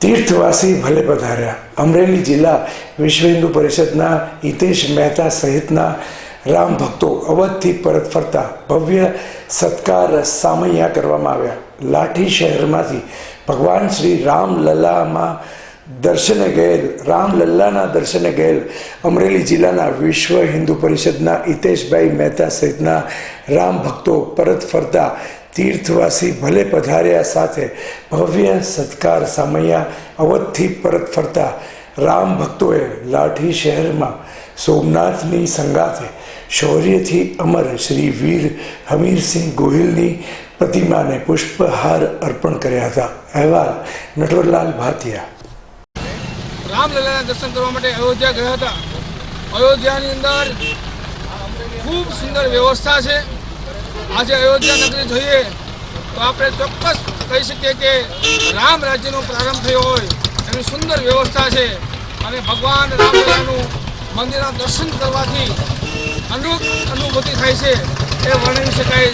તીર્થવાસી ભલે પધાર્યા. અમરેલી જિલ્લા વિશ્વ હિન્દુ પરિષદના હિતેશ મહેતા સહિતના રામ ભક્તો અવધથી પરત ફરતા ભવ્ય સત્કાર સામૈયા કરવામાં આવ્યા. લાઠી શહેરમાંથી ભગવાન શ્રી રામલલ્લામાં દર્શને ગયેલ રામલલ્લાના દર્શને ગયેલ અમરેલી જિલ્લાના વિશ્વ હિન્દુ પરિષદના હિતેશભાઈ મહેતા સહિતના રામ ભક્તો પરત ફરતા તીર્થવાસી ભલે પધાર્યા સાથે ભવ્ય સત્કાર સામૈયા અવધથી પરત ફરતા રામ ભક્તોએ લાઠી શહેરમાં સોમનાથની સંગાથે શૌર્યથી અમર શ્રી વીર હમીરસિંહ ગોહિલની પ્રતિમાને પુષ્પહાર અર્પણ કર્યા હતા. અહેવાલ, નટવરલાલ ભાતિયા રામલલાના દર્શન કરવા માટે અયોધ્યા ગયા હતા. અયોધ્યાની અંદર ખૂબ સુંદર વ્યવસ્થા છે. આજે અયોધ્યા નગરી જોઈએ, તો આપણે ચોક્કસ કહી શકીએ કે રામ રાજ્યનો પ્રારંભ થયો હોય, એની સુંદર વ્યવસ્થા છે. અને ભગવાન રામલલાનું મંદિરના દર્શન કરવાથી અનુભૂતિ થાય છે, એ વર્ણવી શકાય.